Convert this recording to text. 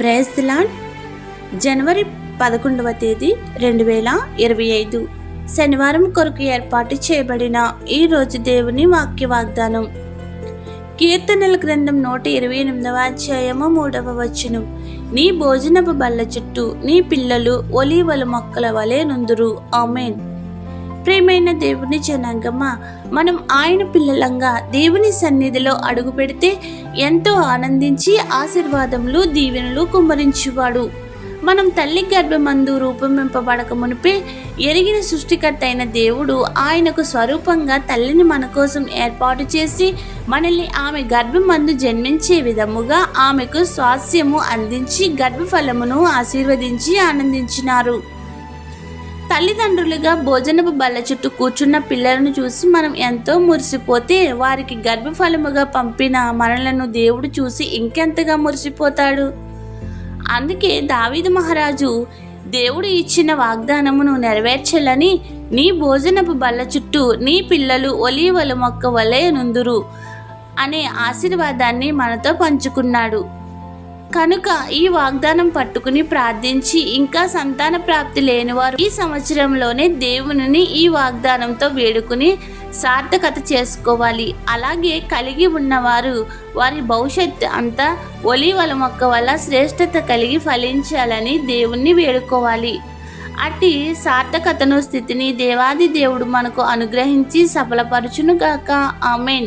Praise the జనవరి పదకొండవ తేదీ రెండు వేల ఇరవై ఐదు. శనివారం కొరకు ఏర్పాటు చేయబడిన ఈ రోజు దేవుని వాక్య వాగ్దానం. కీర్తనల గ్రంథం నూట ఇరవై ఎనిమిదవ అధ్యాయము మూడవ వచనం. నీ భోజనపు బల్ల చుట్టూ నీ పిల్లలు ఒలీవల మొక్కల వలె నుందురు. ఆమెన్. ప్రేమైన దేవుని జనాంగమా మనం ఆయన పిల్లలంగా దేవుని సన్నిధిలో అడుగు పెడితే ఎంతో ఆనందించి ఆశీర్వాదములు దీవెనలు కుమ్మరించువాడు. మనం తల్లి గర్భమందు రూపొందింపబడక మునిపే ఎరిగిన సృష్టికర్త అయిన దేవుడు ఆయనకు స్వరూపంగా తల్లిని మన కోసం ఏర్పాటు చేసి మనల్ని ఆమె గర్భమందు జన్మించే విధముగా ఆమెకు స్వాస్యము అందించి గర్భఫలమును ఆశీర్వదించి ఆనందించినారు. తల్లిదండ్రులుగా భోజనపు బల్ల చుట్టూ కూర్చున్న పిల్లలను చూసి మనం ఎంతో మురిసిపోతే వారికి గర్భఫలముగా పంపిన మనలను దేవుడు చూసి ఇంకెంతగా మురిసిపోతాడు? అందుకే దావీదు మహారాజు దేవుడు ఇచ్చిన వాగ్దానమును నెరవేర్చాలని నీ భోజనపు బల్ల చుట్టూ నీ పిల్లలు ఒలీవల మొక్క వలె నుందురు అనే ఆశీర్వాదాన్ని మనతో పంచుకున్నాడు. కనుక ఈ వాగ్దానం పట్టుకుని ప్రార్థించి ఇంకా సంతాన ప్రాప్తి లేనివారు ఈ సంవత్సరంలోనే దేవుని ఈ వాగ్దానంతో వేడుకుని సార్థకత చేసుకోవాలి. అలాగే కలిగి ఉన్నవారు వారి భవిష్యత్తు అంతా ఒలీవల మొక్క వల్ల శ్రేష్టత కలిగి ఫలించాలని దేవుణ్ణి వేడుకోవాలి. అట్టి సార్థకతను స్థితిని దేవాది దేవుడు మనకు అనుగ్రహించి సఫలపరచునుగాక. ఆమెన్.